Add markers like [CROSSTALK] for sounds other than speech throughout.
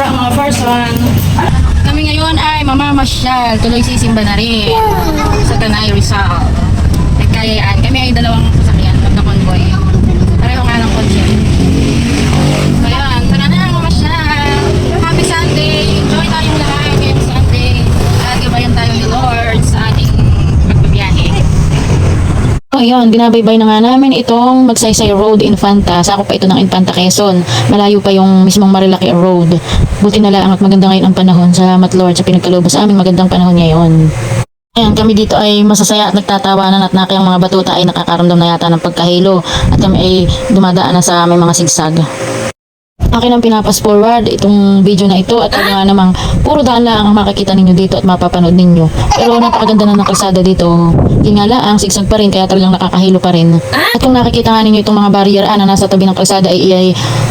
everyone! Kami ngayon ay mamamasyal, tuloy sisimba na rin sa Tanay Rizal. Nagkayaan. Kami ay dalawang sasakyan, magka-convoy. Pareho nga ng kotse. So yun, tara na, mamasyal! Happy Sunday! Enjoy tayong lahat ngayong Sunday. At gabayan tayo ni Lord sa ating pagbabiyahe. So, ayun, binabaybay na nga namin itong Magsaysay Road Infanta. Sakop pa ito ng Infanta Quezon. Malayo pa yung mismong Marilaki Road. Buti na lang at maganda ngayon ang panahon. Salamat Lord sa pinagkaloob sa amin magandang panahon ngayon. Ayan, kami dito ay masasaya at nagtatawanan at nakiyang mga batuta ay nakakaramdam na yata ng pagkahilo at kami ay dumadaan na sa aming mga sigsag. Akin ang pinapas forward itong video na ito at nga namang puro daan lang ang makikita ninyo dito at mapapanood ninyo. Pero napakaganda na ng kalsada dito. Yun nga lang, ang sigsag pa rin kaya talagang nakakahilo pa rin. At kung nakikita nga ninyo itong mga barrier na nasa tabi ng kalsada ay, ay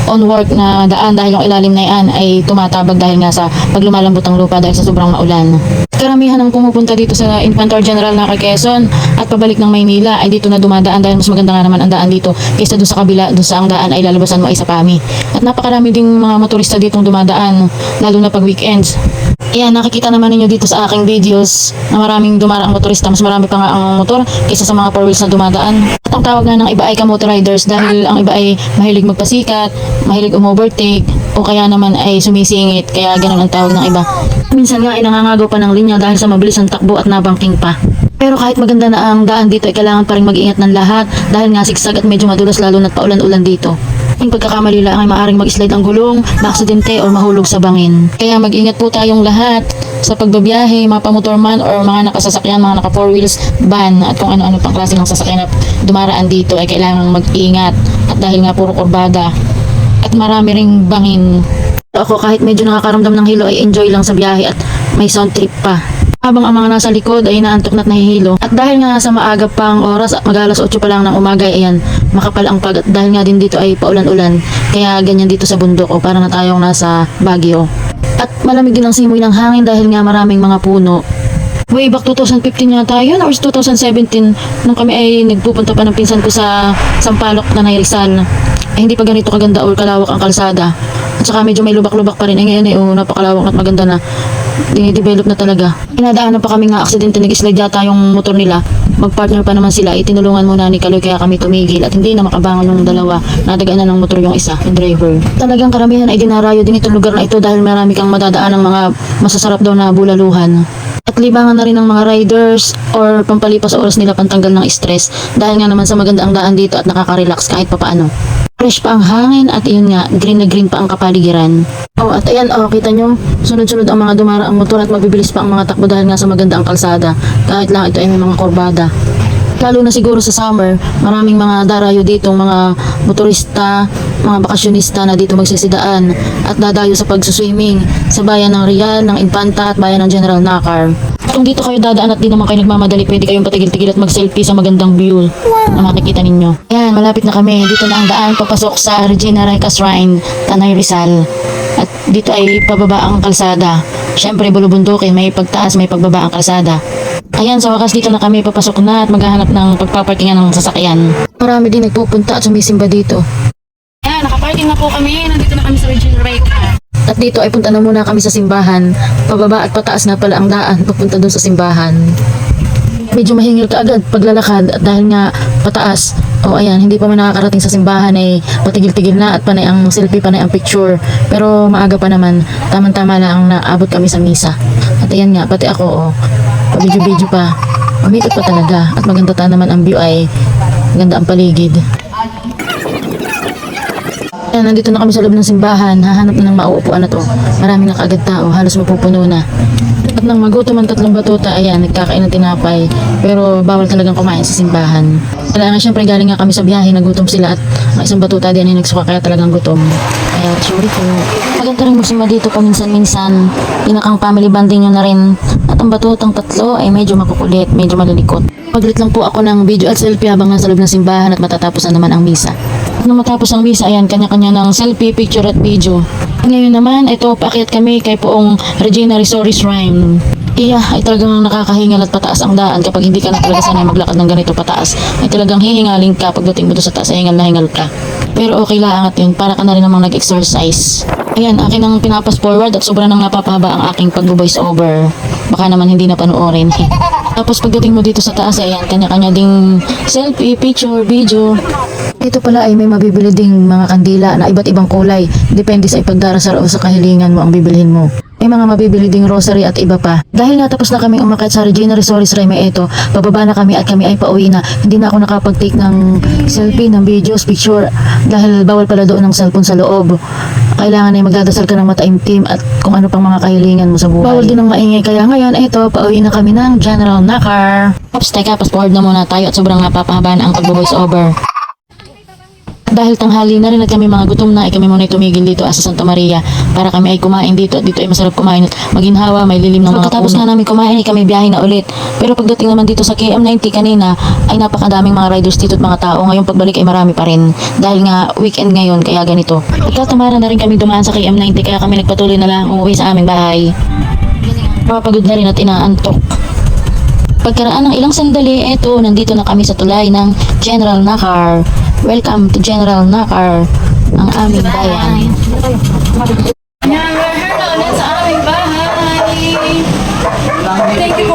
on work na daan dahil yung ilalim na yan ay tumatabag dahil nga sa paglumalambot ang lupa dahil sa sobrang maulan. Karamihan ng pumupunta dito sa Infantor General na Quezon at pabalik ng Maynila ay dito na dumadaan dahil mas maganda nga naman ang daan dito kaysa doon sa kabila, doon sa ang daan ay lalabasan mo ay sa PAMI. At napakarami ding mga motorista ditong dumadaan, lalo na pag weekends. Ayan, nakikita naman ninyo dito sa aking videos na maraming dumaraang motorista, mas marami pa nga ang motor kaysa sa mga four wheels na dumadaan. At ang tawag nga ng iba ay kamote riders dahil ang iba ay mahilig magpasikat, mahilig umovertake, o kaya naman ay sumisingit, kaya ganun ang tawag ng iba. Minsan nga ay nangangagaw pa ng linya dahil sa mabilis ang takbo at nabangking pa. Pero kahit maganda na ang daan dito ay kailangan pa rin mag-ingat ng lahat dahil nga sigsag at medyo madulas lalo na't paulan-ulan dito. Yung pagkakamali lang ay maaaring mag-slide ang gulong, maaksidente o mahulog sa bangin. Kaya mag-ingat po tayong lahat sa pagbabiyahe, mga pamotorman or mga nakasasakyan, mga naka four wheels van at kung ano-ano pang klase ng sasakyan na dumaraan dito ay kailangan mag-ingat. At dahil nga puro kurbada at marami ring bangin. Ako kahit medyo nakakaramdam ng hilo ay enjoy lang sa biyahe at may sound trip pa. Habang ang mga nasa likod ay naantok na't nahihilo. At dahil nga sa maaga pang oras, mag-alas 8 pa lang ng umaga, ay ayan, makapal ang pag. Dahil nga din dito ay paulan-ulan, kaya ganyan dito sa bundok o para na tayong nasa Baguio. At malamig din ang simoy ng hangin dahil nga maraming mga puno. Way back 2015 yata yun or 2017 nung kami ay nagpupunta pa ng pinsan ko sa Sampaloc na Rizal. Ay hindi pa ganito kaganda or kalawak ang kalsada. At medyo may lubak-lubak pa rin. Ay ngayon ay oh, napakalawak at maganda na. Dinidevelop na talaga. Inadaanan pa kami nga aksidente. Nag-slide yata yung motor nila. Magpartner pa naman sila. Itinulungan muna ni Kaloy kaya kami tumigil. At hindi na makabangon yung dalawa. Nadagaan na ng motor yung isa, yung driver. Talagang karamihan ay dinarayo din itong lugar na ito dahil marami kang madadaan ng mga masasarap daw na bulaluhan. At libangan na rin ng mga riders or pampalipas oras nila pantanggal ng stress dahil nga naman sa maganda ang daan dito at nakaka-relax kahit papaano. Fresh pa ang hangin at yun nga, green na green pa ang kapaligiran. Oh, at ayan, oh, kita nyo, sunod-sunod ang mga dumaraang motor at mabibilis pa ang mga takbo dahil nga sa maganda ang kalsada. Kahit lang ito ay may mga kurbada. Lalo na siguro sa summer, maraming mga darayo dito, mga motorista, mga bakasyonista na dito magsisidaan at dadayo sa pagsuswimming sa bayan ng Rial, ng Infanta at bayan ng General Nakar. Kung dito kayo dadaan at di naman kayo nagmamadali, pwede kayong patigil-tigil at mag-selfie sa magandang view na makikita ninyo. Ayan, malapit na kami. Dito na ang daan papasok sa Regina Rica Shrine, Tanay Rizal. At dito ay pababa ang kalsada. Siyempre, bulubundukin, may pagtaas, may pagbaba ang kalsada. Ayan, sa wakas dito na kami papasok na at maghahanap ng pagpaparkingan ng sasakyan. Marami din nagpupunta at sumisimba dito. Ayan, nakaparking na po kami. Nandito na kami sa Regina Rica. At dito ay punta na muna kami sa simbahan. Pababa at pataas na pala ang daan papunta doon sa simbahan. Medyo mahingil ka agad paglalakad at dahil nga pataas. O ayan, hindi pa man nakakarating sa simbahan ay patigil-tigil na at panay ang selfie, panay ang picture. Pero maaga pa naman, tamang-tama lang naabot kami sa misa. At ayan nga, pati ako, oh, pabidyo-bidyo pa. Umikot pa talaga at maganda ta naman ang view ay maganda ang paligid. Ayan, nandito na kami sa loob ng simbahan. Hahanap na ng mauupuan na to. Marami na kaagad tao. Halos mapupuno na. At nang magutom ang tatlong batuta, ayan, nagkakain ng tinapay. Pero bawal talagang kumain sa simbahan. Kaya nga, syempre, galing nga kami sa biyahe, nagutom sila at ang isang batuta din ay nagsuka kaya talagang gutom. Kaya, sorry po. Maganda rin magsimba dito paminsan-minsan. Pinakang family bonding nyo na rin. At ang batutang tatlo ay medyo makukulit, medyo malilikot. Maglit lang po ako ng video at selfie habang nasa loob ng simbahan at matatapos na naman ang misa. Nung matapos ang misa, ayan, kanya-kanya ng selfie, picture at video. Ngayon naman, ito, paakyat kami kay poong Regina Risori Shrine. Iya, ay talagang nakakahingal at pataas ang daan kapag hindi ka na talaga sanay maglakad ng ganito pataas. Ay talagang hihingaling ka pagdating mo sa taas, ay hingal na hingal ka. Pero okay lang at yun, para ka na rin namang nag-exercise. Ayan, akin ang pinapas forward at sobrang nang napapahaba ang aking pag-voice over. Baka naman hindi na panoorin. [LAUGHS] Tapos pagdating mo dito sa taas, ayan, kanya-kanya ding selfie, picture, video. Ito pala ay may mabibili ding mga kandila na iba't ibang kulay. Depende sa ipagdarasal o sa kahilingan mo ang bibilhin mo. May mga mabibili ding rosary at iba pa. Dahil natapos na kami umakyat sa Regina Resources Reme ito, bababa na kami at kami ay pauwi na. Hindi na ako nakapag-take ng selfie, ng videos, picture dahil bawal pala doon ng cellphone sa loob. Kailangan ay magdadasal ka ng mataimtim at kung ano pang mga kahilingan mo sa buhay. Bawal din ang maingay kaya ngayon ito, pauwi na kami ng General Nakar. Ops, teka, forward na muna tayo at sobrang napapahaba na ang pag-voice over. Dahil tanghali na rin at kami mga gutom na, ay kami muna ay tumigil dito sa Santa Maria para kami ay kumain dito at dito ay masarap kumain at maginhawa, may lilim ng mga Pagkatapos nga namin kumain ay kami biyahe na ulit. Pero pagdating naman dito sa KM90 kanina ay napakadaming mga riders dito at mga tao. Ngayon pagbalik ay marami pa rin dahil nga weekend ngayon kaya ganito. At katamara na rin kami dumaan sa KM90 kaya kami nagpatuloy na lang umuwi sa aming bahay. Mapapagod na rin at inaantok. Pagkaraan ng ilang sandali, eto, nandito na kami sa tulay ng General Nakar. Welcome to General Nakar, ang aming bayan. We're here na ulit aming bahay. Thank you